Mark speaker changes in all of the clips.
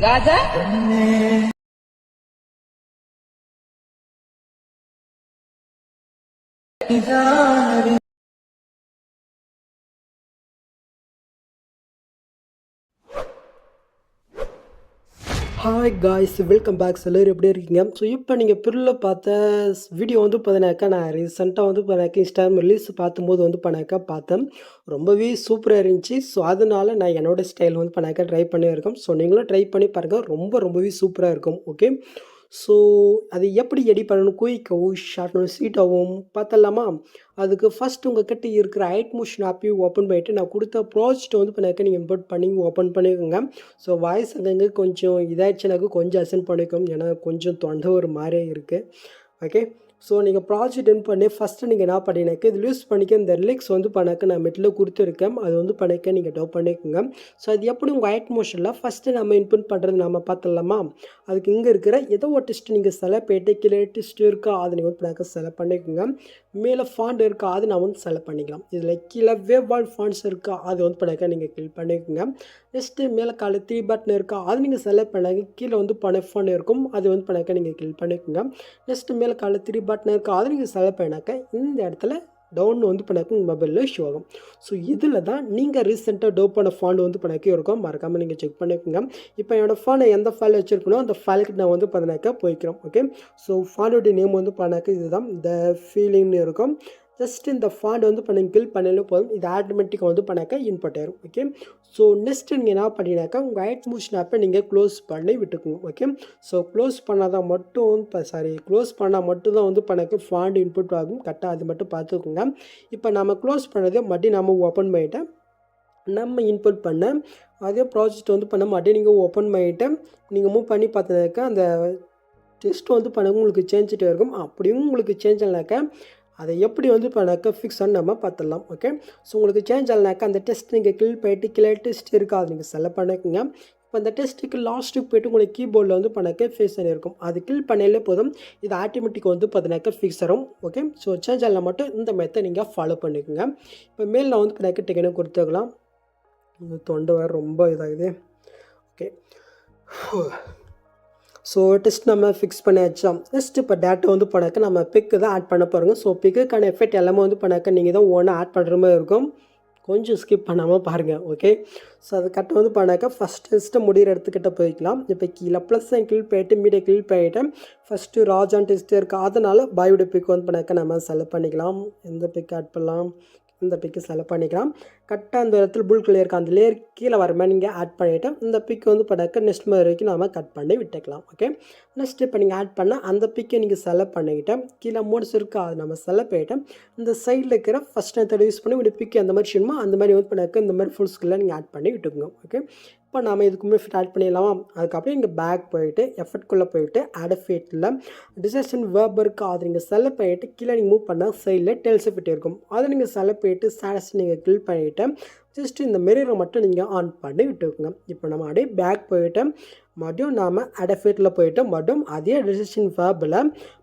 Speaker 1: Gaza. Yeah.
Speaker 2: Hi guys welcome back எல்லோரும் எப்படி இருக்கீங்க? ஸோ இப்போ நீங்கள் பிரில்ல பார்த்த வீடியோ வந்து பார்த்தினாக்கா நான் ரீசெண்டாக வந்து பார்த்தீங்கன்னாக்கா இன்ஸ்டாகிராம் ரிலீஸ் பார்த்தும்போது வந்து பண்ணாக்கா பார்த்தேன். ரொம்பவே சூப்பராக இருந்துச்சு. ஸோ அதனால் நான் என்னோட ஸ்டைல் வந்து பண்ணாக்கா ட்ரை பண்ணியிருக்கேன் ஸோ நீங்களும் ட்ரை பண்ணி பாருங்கள் ரொம்ப ரொம்பவே சூப்பராக இருக்கும். ஓகே ஸோ அது எப்படி எடி பண்ணணும்? குயிக்காகவும் ஷார்ட்டாகவும் ஸ்வீட்டாகவும் பார்த்தலாமா அதுக்கு ஃபஸ்ட் உங்கள் கிட்ட இருக்கிற ஐட்மோஷன் ஆப்பையும் ஓப்பன் பண்ணிவிட்டு நான் கொடுத்த ப்ராஜெக்ட்டை வந்து பண்ணாக்க நீங்கள் இம்போர்ட் பண்ணி ஓப்பன் பண்ணிக்கோங்க. ஸோ வாய்ஸ் அங்கங்கே கொஞ்சம் இதாகிடுச்சுனாக்கு கொஞ்சம் அசென்ட் பண்ணிக்கோங்க. ஏன்னா கொஞ்சம் தொண்டை ஒரு மாதிரியே இருக்குது ஓகே ஸோ நீங்கள் ப்ராஜெக்ட் இன் பண்ணி ஃபஸ்ட்டு நீங்கள் என்ன பண்ணினாக்க இது யூஸ் பண்ணிக்க இந்த ரிலிக்ஸ் வந்து பண்ணக்க நான் மெட்டில் கொடுத்துருக்கேன். அது வந்து பண்ணிக்க நீங்கள் டவ் பண்ணிக்கோங்க. ஸோ அது எப்படி உங்கள் ஐட் மோஷனில் ஃபஸ்ட்டு நம்ம இன்புட் பண்ணுறது நம்ம பார்த்துடலாமா? அதுக்கு இங்கே இருக்கிற ஏதோ ஒரு டெஸ்ட் நீங்கள் செலக்ட் போயிட்டு கீழே டெஸ்ட் இருக்கா? அதை நீங்கள் வந்து பண்ணாக்க செலக்ட் பண்ணிக்கோங்க. மேலே ஃபாண்ட் இருக்கா? அது நான் வந்து செலக்ட் பண்ணிக்கலாம். இதில் கீழே வேவ் வால் ஃபாண்ட்ஸ் இருக்கா? அது வந்து பண்ணாக்க நீங்கள் கிளிக் பண்ணிக்கோங்க. நெக்ஸ்ட்டு மேலே காலை த்ரீ பட்டன் இருக்கா? அது நீங்கள் செலக்ட் பண்ணாங்க கீழே வந்து பனஃபான் இருக்கும். அது வந்து பண்ணாக்க நீங்கள் கிளிக் பண்ணிக்கோங்க. நெக்ஸ்ட்டு மேலே காலை த்ரீ பட்டன் இருக்கா? அது நீங்கள் செலக்ட் பண்ணாக்க இந்த இடத்துல டவுன் வந்து பண்ணாக்க உங்கள் மொபைலில் ஷோ ஆகும். ஸோ இதில் தான் நீங்கள் ரீசெண்டாக டோ பண்ண ஃபாண்ட் வந்து பண்ணாக்க இருக்கும். மறக்காமல் நீங்கள் செக் பண்ணிக்கோங்க. இப்போ என்னோடய ஃபோனை எந்த ஃபைல் வச்சுருக்கணும் அந்த ஃபைலுக்கு நான் வந்து பார்த்தினாக்கா போய்க்கிறோம். ஓகே ஸோ ஃபாண்டோடைய நேம் வந்து பண்ணாக்க இதுதான். த ஃபீலிங்னு இருக்கும். ஜஸ்ட் இந்த ஃபாண்ட் வந்து பண்ணி கில் பண்ணாலும் போதும். இது ஆட்டோமேட்டிக்காக வந்து பண்ணாக்க இன்புட் ஆயிரும் ஓகே ஸோ நெக்ஸ்ட் நீங்கள் என்ன பண்ணினாக்கா உங்கள் ஐட் மோஷன் ஆப்பை நீங்கள் க்ளோஸ் பண்ணி விட்டுக்கோங்க ஓகே ஸோ க்ளோஸ் பண்ணால் தான் மட்டும் இப்போ சாரி க்ளோஸ் பண்ணால் மட்டும் தான் வந்து பண்ணக்கு ஃபாண்ட் இன்புட் ஆகும். கரெக்டாக அது மட்டும் பார்த்துக்கோங்க. இப்போ நம்ம க்ளோஸ் பண்ணதே மறுபடியும் நம்ம ஓப்பன் பண்ணிட்டேன் நம்ம இன்புட் பண்ண அதே ப்ராஜெக்ட் வந்து பண்ண மாட்டேன் நீங்கள் ஓப்பன் பண்ணிவிட்டு நீங்கள் மூவ் பண்ணி பார்த்ததுக்கா அந்த டெஸ்ட் வந்து பண்ண உங்களுக்கு சேஞ்சிட்டே இருக்கும். அப்படியும் உங்களுக்கு சேஞ்ச் ஆனாக்கா அதை எப்படி வந்து பண்ணாக்கா ஃபிக்ஸ் ஆன நம்ம பார்த்துடலாம் ஓகே ஸோ உங்களுக்கு சேஞ்ச் ஆகலனாக்கா அந்த டெஸ்ட் நீங்கள் கிளியர் போயிட்டு கிளியர் டெஸ்ட் இருக்காது. நீங்கள் செலக்ட் பண்ணிக்கோங்க. இப்போ அந்த டெஸ்ட்டுக்கு லாஸ்ட்டுக்கு போய்ட்டு உங்களுக்கு கீபோர்டில் வந்து பண்ணாக்க ஃபேஸ் இருக்கும். அது கில் பண்ணாலே போதும். இது ஆட்டோமேட்டிக் வந்து பார்த்தினாக்கா ஃபிக்ஸ் ஆகும் ஓகே ஸோ சேஞ்ச் ஆகல மட்டும் இந்த மெத்தை நீங்கள் ஃபாலோ பண்ணிக்கோங்க. இப்போ மேல் நான் வந்து பண்ணாக்க டெக்கனே கொடுத்துக்கலாம் தொண்டை வர ரொம்ப இதாகுது. ஓகே ஸோ டெஸ்ட் நம்ம ஃபிக்ஸ் பண்ணியாச்சா நெக்ஸ்ட் இப்போ டேட்டா வந்து பண்ணாக்க நம்ம பிக்கு தான் ஆட் பண்ண போகிறோங்க ஸோ பிக்குக்கான எஃபெக்ட் எல்லாமே வந்து பண்ணாக்க நீங்கள் தான் ஓனாக ஆட் பண்ணுற மாதிரி இருக்கும். கொஞ்சம் ஸ்கிப் பண்ணாமல் பாருங்கள் ஓகே ஸோ அது கட்ட வந்து பண்ணாக்க ஃபஸ்ட் டெஸ்ட்டு முடிகிற இடத்துக்கிட்ட போய்க்கலாம். இப்போ கீழே ப்ளஸ் கிளிக் போயிட்டு மீடியா கிளிக் பண்ணிவிட்டு ஃபஸ்ட்டு ராஜான் டெஸ்ட்டு இருக்குது அதனால் பாயோட பிக் வந்து பண்ணாக்க நம்ம செலக்ட் பண்ணிக்கலாம். எந்த பிக் ஆட் பண்ணலாம்? இந்த பிக்கு செலக்ட் பண்ணிக்கலாம். கரெக்டாக அந்த இடத்துல புல் லேயர் அந்த லேயர் கீழே வர மாதிரி நீங்கள் ஆட் பண்ணிவிட்டு இந்த பிக் வந்து படாக்க நெக்ஸ்ட் மாதிரி வரைக்கும் நாம் கட் பண்ணி விட்டுக்கலாம் ஓகே நெக்ஸ்ட் இப்போ நீங்கள் ஆட் பண்ணால் அந்த பிக்கை நீங்கள் செலக்ட் பண்ணிக்கிட்டு கீழே மூட்ஸ் இருக்கா அது நம்ம செலக்ட் பண்ணிவிட்டு இந்த சைடில் இருக்கிற ஃபஸ்ட் மெத்தட் யூஸ் பண்ணி ஒரு பிக்கு அந்த மாதிரி செய்யணுமோ அந்த மாதிரி வந்து பண்ணாக்க இந்த மாதிரி ஃபுல் ஸ்கில்ல நீங்கள் ஆட் பண்ணி விட்டுக்கோங்க ஓகே இப்போ நாம் இதுக்கு முன்னாடி ஃபிட் ஆட் பண்ணிடலாமா? அதுக்கப்புறம் இங்கே பேக் போயிட்டு எஃபர்ட்குள்ளே போயிட்டு ஆட் ஃபேட்டில் டிசர்ஷன் வேர்ப் இருக்குது அதை நீங்கள் செலக்ட் பண்ணிவிட்டு கீழே நீங்கள் மூவ் பண்ணால் சைடில் டெல்ஸ் ஃபிட் இருக்கும். அதை நீங்கள் செலக்ட் பண்ணிவிட்டு ஸ்டாட்டஸ் நீங்கள் கில் பண்ணிவிட்டு ஜஸ்ட் இந்த மிரரை மட்டும் நீங்கள் ஆன் பண்ணி விட்டுக்கோங்க. இப்போ நம்ம அப்படியே பேக் போயிட்டு மறுபடியும் நாம் அடஃபேட்டில் போயிட்டு மறுபடியும் அதே டிசிஷன் ஃபேபில்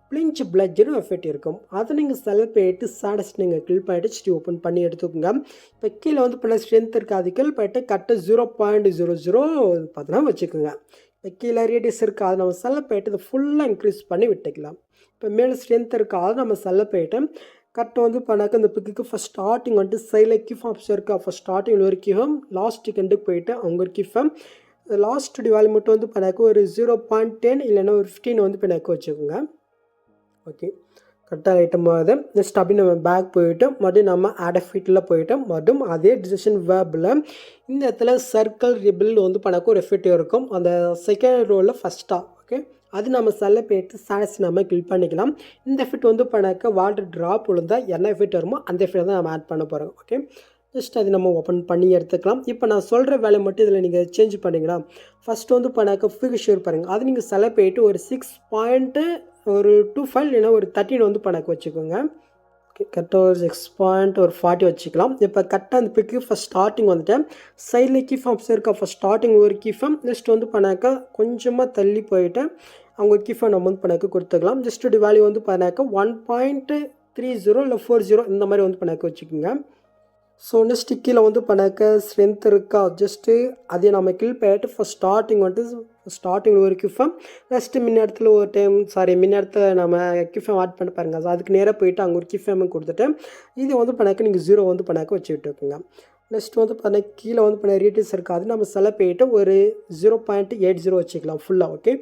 Speaker 2: பிளிஞ்ச் பிளட்ஜுன்னு எஃபெக்ட் இருக்கும். அதை நீங்கள் செலக்ட் பண்ணிட்டு ஸ்டாட்டஸ் நீங்கள் கில் பண்ணிட்டு ஸ்டி ஓப்பன் பண்ணி எடுத்துக்கோங்க. இப்போ கீழே வந்து பண்ண ஸ்ட்ரென்த் இருக்காது. கில் பண்ணிட்டு கரெக்டாக ஜீரோ பாயிண்ட் ஜீரோ ஜீரோ பார்த்தினா வச்சுக்கோங்க. இப்போ கீழே ரேடியஸ் இருக்குது அதை நம்ம செலக்ட் பண்ணிட்டு இதை ஃபுல்லாக இன்க்ரீஸ் பண்ணி விட்டுக்கலாம். இப்போ மேலே ஸ்ட்ரென்த் இருக்குது அதை நம்ம செலக்ட் போயிட்டு கரெக்டாக வந்து பண்ணாக்க இந்த பிக்குக்கு ஃபஸ்ட் ஸ்டார்டிங் வந்துட்டு சைடில் கிஃப் ஆப்ஷன் இருக்கா? ஃபஸ்ட் ஸ்டார்டிங் ஒரு கிஃபம் லாஸ்ட் கண்டு போயிட்டு அவங்க ஒரு கிஃபம் லாஸ்ட் வேல்யூ மட்டும் வந்து பண்ணாக்க ஒரு ஜீரோ பாயிண்ட் டென் இல்லைன்னா ஒரு ஃபிஃப்டீன் வந்து பண்ணாக்க வச்சுக்கோங்க. ஓகே கரெக்டாக ஐட்டம் ஆகுது நெக்ஸ்ட் அப்படி நம்ம பேக் போயிட்டு மறுபடியும் நம்ம ஆட் போயிட்டு மறுபடியும் அதே டிசிஷன் வேபில் இந்த இடத்துல சர்க்கிள் ரிபிள் வந்து பண்ணாக்க ஒரு எஃபெக்ட் இருக்கும். அந்த செகண்ட் ரோவில் ஃபஸ்ட்டாக ஓகே அது நம்ம செல்ல போயிட்டு சாடஸ் நம்ம கில் பண்ணிக்கலாம். இந்த எஃபெக்ட் வந்து பண்ணாக்க வாட்டர் ட்ராப் விழுந்தால் என்ன எஃபெக்ட் வருமோ அந்த ஃபிட்டை தான் நம்ம ஆட் பண்ண போகிறோம் ஓகே ஜஸ்ட் அது நம்ம ஓப்பன் பண்ணி எடுத்துக்கலாம். இப்போ நான் சொல்கிற வேலை மட்டும் இதில் நீங்கள் சேஞ்ச் பண்ணிங்கன்னா ஃபஸ்ட்டு வந்து பண்ணாக்க ஃபிகர் பாருங்கள் அது நீங்கள் செலக்ட் போயிட்டு ஒரு சிக்ஸ் பாயிண்ட்டு ஒரு டூ ஃபைவ் இல்லைன்னா ஒரு தேர்ட்டின் வந்து பண்ணாக்க வச்சுக்கோங்க. கரெக்டாக ஒரு சிக்ஸ் பாயிண்ட் ஒரு ஃபார்ட்டி வச்சுக்கலாம். இப்போ கரெக்டாக அந்த பிக்கு ஃபஸ்ட் ஸ்டார்டிங் வந்துட்டு சைடில் கீ ஃபார்ம்ஸ் இருக்கா? ஃபஸ்ட் ஸ்டார்டிங் ஒரு கீஃபம் நெக்ஸ்ட் வந்து பண்ணாக்கா கொஞ்சமாக தள்ளி போயிட்டு அவங்க கீ நம்ம வந்து பண்ணாக்க கொடுத்துக்கலாம். ஜஸ்ட் வேல்யூ வந்து பண்ணாக்க ஒன் பாயிண்ட்டு த்ரீ ஜீரோ இல்லை ஃபோர் ஜீரோ இந்த மாதிரி வந்து பண்ணாக்க வச்சுக்கோங்க. ஸோ நெக்ஸ்ட்டு கீழே வந்து பண்ணாக்க ஸ்ட்ரென்த் இருக்கா? ஜஸ்ட்டு அதே நம்ம கில் பண்ணிட்டு ஃபஸ்ட் ஸ்டார்டிங் வந்துட்டு ஸ்டார்டிங் ஒரு கிஃபம் நெக்ஸ்ட்டு மின்னேரத்தில் ஒரு டைம் சாரி மின்னேரத்தில் நம்ம கிஃபம் ஆட் பண்ணி பாருங்க. ஸோ அதுக்கு நேராக போயிட்டு அங்கே ஒரு கிஃபம் கொடுத்துட்டு இது வந்து பண்ணாக்க நீங்கள் ஜீரோ வந்து பண்ணாக்க வச்சு விட்டுருக்குங்க நெக்ஸ்ட் வந்து பண்ண கீழே வந்து பண்ண ரேட்டிஸ் இருக்காது நம்ம செல போயிட்டு ஒரு ஜீரோ பாயிண்ட் எயிட் ஜீரோ வச்சுக்கலாம் ஃபுல்லாக ஓகே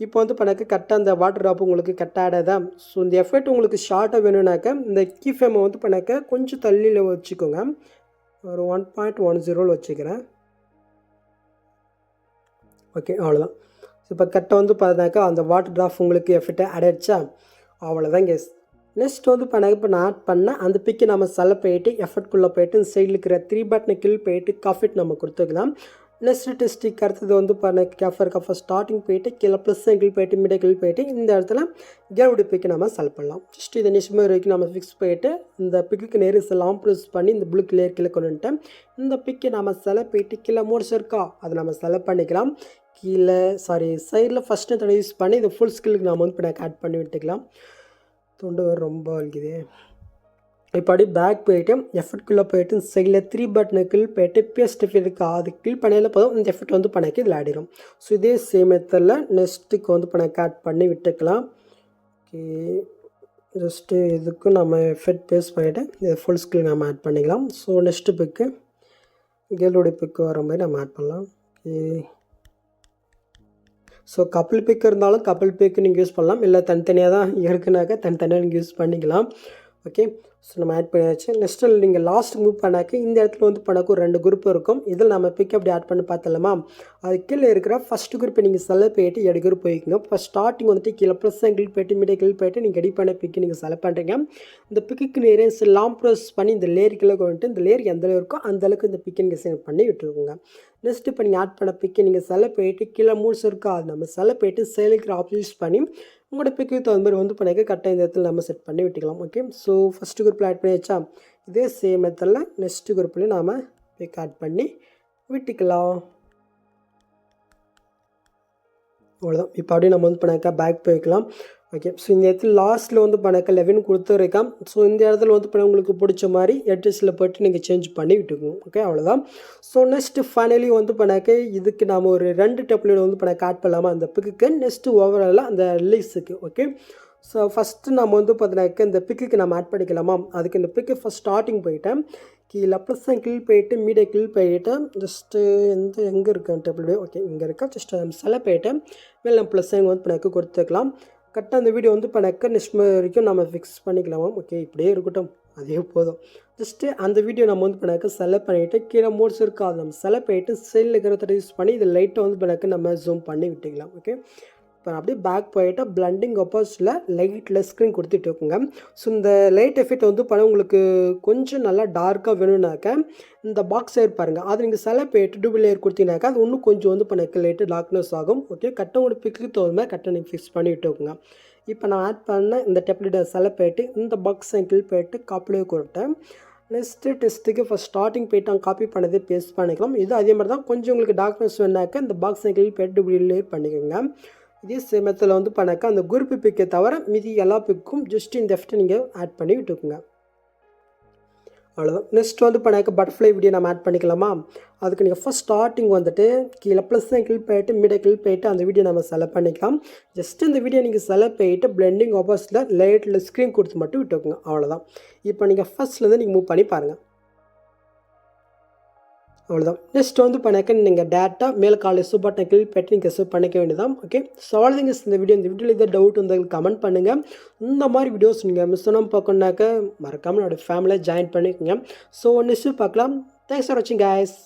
Speaker 2: இப்போ வந்து பண்ணாக்க கரெக்டாக அந்த வாட்டர் ட்ராப் உங்களுக்கு கட் தான் ஸோ இந்த எஃபெக்ட் உங்களுக்கு ஷார்ட்டாக வேணும்னாக்க இந்த கீ ஃபேமை வந்து எனக்கு கொஞ்சம் தள்ளியில் வச்சுக்கோங்க. ஒரு ஒன் பாயிண்ட் ஒன் ஜீரோவில் வச்சுக்கிறேன். ஓகே அவ்வளோதான் இப்போ கரெக்டாக வந்து பார்த்தாக்கா அந்த வாட்டர் ட்ராப் உங்களுக்கு எஃபெக்டாக அடைச்சா அவ்வளோதான் கேஸ் நெக்ஸ்ட் வந்து பண்ணாக்க இப்போ நான் ஆட் பண்ண அந்த பிக்கு நம்ம செல போயிட்டு எஃபர்ட்குள்ளே போயிட்டு இந்த சைடில் இருக்கிற த்ரீ பட்டனை கில் போயிட்டு காஃபிட் நம்ம கொடுத்துக்கலாம். நெக்ஸ்ட் டெஸ்டிக் அடுத்தது வந்து பண்ண கஃபர் கஃபர் ஸ்டார்டிங் போயிட்டு கீழே ப்ளஸ் கில் போயிட்டு மிடக்கிள் போயிட்டு இந்த இடத்துல கேவுடி பிக்கு நம்ம செல் பண்ணலாம். ஜஸ்ட் இதை நிமிஷம் வரைக்கும் நம்ம ஃபிக்ஸ் போயிட்டு இந்த பிக்குக்கு நேரு லாங் ப்ரூஸ் பண்ணி இந்த ப்ளூ கிளியர் கீழே கொண்டு வந்துட்டேன் இந்த பிக்கை நம்ம செல போயிட்டு கீழே மூடிச்சு இருக்கா அதை நம்ம செலக்ட் பண்ணிக்கலாம். கீழே சாரி சைடில் ஃபஸ்ட்டு தடவை யூஸ் பண்ணி இந்த ஃபுல் ஸ்கில்லுக்கு நம்ம வந்து இப்போ ஆட் பண்ணி விட்டுக்கலாம். தொண்டு ரொம்ப வலிக்குது. இப்படி பேக் போயிட்டு எஃபர்ட்குள்ளே போயிட்டு சைடில் த்ரீ பட்டனை கில் போயிட்டு பேஸ்ட் இருக்குது அதுக்கு கீழ் பண்ணையில் போதும் இந்த எஃபெக்ட் வந்து பண்ணக்கு இதில் ஆடிடும் ஸோ இதே சேம் மெத்தடில் நெக்ஸ்ட்டுக்கு வந்து பண்ணக்கு ஆட் பண்ணி விட்டுக்கலாம். ஓகே ஜஸ்ட்டு இதுக்கும் நம்ம எஃபெக்ட் பேஸ்ட் பண்ணிவிட்டு இது ஃபுல் ஸ்கில் நம்ம ஆட் பண்ணிக்கலாம். ஸோ நெக்ஸ்ட்டு பிக்கு கேர்ளுடைய பிக்கு வர மாதிரி நம்ம ஆட் பண்ணலாம். ஓகே ஸோ கப்பிள் பிக் இருந்தாலும் கப்பிள் பிக்கு நீங்கள் யூஸ் பண்ணலாம். இல்லை தனித்தனியாக தான் இருக்குனாக்கா தனித்தனியாக நீங்கள் யூஸ் பண்ணிக்கலாம். ஓகே? ஸோ நம்ம ஆட் பண்ணியாச்சு. நெக்ஸ்ட்டு நீங்கள் லாஸ்ட் மூவ் பண்ணாக்க இந்த இடத்துல வந்து பண்ணாக்க ரெண்டு குரூப் இருக்கும். இதில் நம்ம பிக் அப்படி ஆட் பண்ணி பார்த்தலாமா அது கீழே இருக்கிற ஃபஸ்ட் குரூப்பை நீங்கள் செலக்ட் போயிட்டு எடு குரூப் போய்க்குங்க. இப்போ ஸ்டார்டிங் வந்துட்டு கீழே ப்ளஸ் கிளிக் போயிட்டு மீடியா கிளிக் போயிட்டு நீங்கள் எடி பண்ண பிக்கு நீங்கள் செலக்ட் பண்ணுறீங்க இந்த பிக்கு நேரே லாங் ப்ரோஸ் பண்ணி இந்த லேருக்குள்ளே கொண்டு இந்த லேர் எந்த அளவு இருக்கோ அந்த அளவுக்கு இந்த பிக்கை நீங்கள் செலக்ட் பண்ணி விட்டுருக்குங்க நெக்ஸ்ட் இப்போ நீங்கள் ஆட் பண்ண பிக்கை நீங்கள் செலக்ட் போயிட்டு கீழே மூணு இருக்கா? அது நம்ம செலக்ட் போயிட்டு சேலுக்கு ஆப்ஷன் யூஸ் பண்ணி உங்களோட பிக்கு தகுந்த மாதிரி வந்து பண்ணிக்க கரெக்டாக இந்த இடத்துல நம்ம செட் பண்ணி விட்டுக்கலாம் ஓகே ஸோ ஃபஸ்ட்டு குரூப்பில் ஆட் பண்ணி வச்சா இதே சேம் மெத்தடில் நெக்ஸ்ட் குரூப்லேயும் நாம் பிக் ஆட் பண்ணி விட்டுக்கலாம். அவ்வளோதான் இப்போ அப்படியே நம்ம வந்து பண்ணாக்கா பேக் போய்க்கலாம். ஓகே ஸோ இந்த இடத்துல லாஸ்ட்டில் வந்து பண்ணாக்கா லெவன் கொடுத்துருக்கான். ஸோ இந்த இடத்துல வந்து பண்ண உங்களுக்கு பிடிச்ச மாதிரி எட்ரஸில் போய்ட்டு நீங்கள் சேஞ்ச் பண்ணி விட்டுக்கோங்க. ஓகே அவ்வளோதான் ஸோ நெக்ஸ்ட்டு ஃபைனலி வந்து பண்ணாக்க இதுக்கு நாம் ஒரு ரெண்டு டெப்லெட் வந்து பண்ண ஆட் பண்ணலாமா? அந்த பிக்குக்கு நெக்ஸ்ட்டு ஓவராலாக அந்த ரிலீஸுக்கு ஓகே ஸோ ஃபஸ்ட்டு நம்ம வந்து பார்த்தீங்கன்னாக்க இந்த பிக்குக்கு நம்ம ஆட் பண்ணிக்கலாமா? அதுக்கு இந்த பிக்கு ஃபஸ்ட் ஸ்டார்டிங் போயிட்டேன். கீழே ப்ளஸ் கில் போயிட்டு மீடியா கில் போயிட்டேன். ஜஸ்ட்டு எந்த எங்கே இருக்கேன் டேபிள் ஓகே இங்கே இருக்கா? ஜஸ்ட் சில போயிட்டேன் மேலே நம்ம ப்ளஸ் வந்து இப்போ எனக்கு கொடுத்துக்கலாம். கரெக்டாக அந்த வீடியோ வந்து இப்போ நெக்க நெக்ஸ்ட் வரைக்கும் நம்ம ஃபிக்ஸ் பண்ணிக்கலாமா? ஓகே இப்படியே இருக்கட்டும். அதே போதும். ஜஸ்ட்டு அந்த வீடியோ நம்ம வந்து பண்ணாக்க செலக்ட் பண்ணிவிட்டு கீழே மோட்ஸ் இருக்காது நம்ம செலக்ட் பண்ணிவிட்டு சைடில் இருக்கிறத யூஸ் பண்ணி இது லைட்டை வந்து பண்ணாக்க நம்ம ஜூம் பண்ணி விட்டுக்கலாம். ஓகே இப்போ அப்படியே பேக் போயிட்டால் பிளண்டிங் அப்போஸில் லைட்டில் ஸ்க்ரீன் கொடுத்துட்டு இருக்குங்க. ஸோ இந்த லைட் எஃபெக்ட் வந்து பண்ண உங்களுக்கு கொஞ்சம் நல்லா டார்க்காக வேணும்னாக்க இந்த பாக்ஸ் ஏர் பாருங்கள் அது நீங்கள் செலப் போயிட்டு டூபிள் லேயர் கொடுத்தீங்கன்னாக்கா அது இன்னும் கொஞ்சம் வந்து பண்ணக்கு லைட்டு டார்க்னஸ் ஆகும். ஓகே கட்டை உங்களுக்கு பிக்கு தகுந்த மாதிரி கட்டை நீங்கள் ஃபிக்ஸ் பண்ணி இருக்குங்க. இப்போ நான் ஆட் பண்ண இந்த டெப்லெட்டை செலப் போயிட்டு இந்த பாக்ஸ் சைக்கிள் போயிட்டு காப்பிலே கொடுத்தேன். நெக்ஸ்ட்டு டெஸ்ட்டுக்கு ஃபஸ்ட் ஸ்டார்டிங் போயிட்டு நான் காப்பி பண்ணதே பேஸ்ட் பண்ணிக்கலாம். இது அதே மாதிரி தான் கொஞ்சம் உங்களுக்கு டார்க்னஸ் வேணாக்க இந்த பாக்ஸ் சைக்கிள் போயிட்டு டூபிள் லேயர் பண்ணிக்கோங்க. இதே சேமத்தில் வந்து பண்ணாக்கா அந்த குரூப் பிக்கை தவிர மீதி எல்லா பிக்கும் ஜஸ்ட் இந்த எஃப்ட்டை நீங்கள் ஆட் பண்ணி விட்டுக்குங்க. அவ்வளோதான் நெக்ஸ்ட் வந்து பண்ணாக்க பட்டர்ஃப்ளை வீடியோ நம்ம ஆட் பண்ணிக்கலாமா? அதுக்கு நீங்கள் ஃபஸ்ட் ஸ்டார்டிங் வந்துட்டு கீழே ப்ளஸ் கிளிக் போயிட்டு மிட கிளிக் போயிட்டு அந்த வீடியோ நம்ம செலக்ட் பண்ணிக்கலாம். ஜஸ்ட் இந்த வீடியோ நீங்கள் செலக்ட் போயிட்டு பிளெண்டிங் ஆப்போசிட்டில் லைட்டில் ஸ்க்ரீன் கொடுத்து மட்டும் விட்டுக்குங்க. அவ்வளோதான் இப்போ நீங்கள் ஃபஸ்ட்லேருந்து நீங்கள் மூவ் பண்ணி பாருங்கள் அவ்வளோதான் நெக்ஸ்ட் வந்து பண்ணாக்க நீங்கள் டேட்டா மேல் காலேஜ் சூப்பர் பட்டன் கிளிக் நீங்கள் சூப் பண்ணிக்க வேண்டியதான் ஓகே ஸோ அவ்வளோதாங்க இந்த வீடியோ இந்த வீடியோவில் எதாவது டவுட் வந்து கமெண்ட் பண்ணுங்கள் இந்த மாதிரி வீடியோஸ் நீங்கள் மிஸ் பண்ணாமல் பார்க்கணுனாக்க மறக்காமல் என்னோடய ஃபேமிலியை ஜாயின் பண்ணிக்கோங்க. ஸோ ஒன்று பார்க்கலாம். தேங்க்ஸ் ஃபார் வாட்சிங் கைஸ்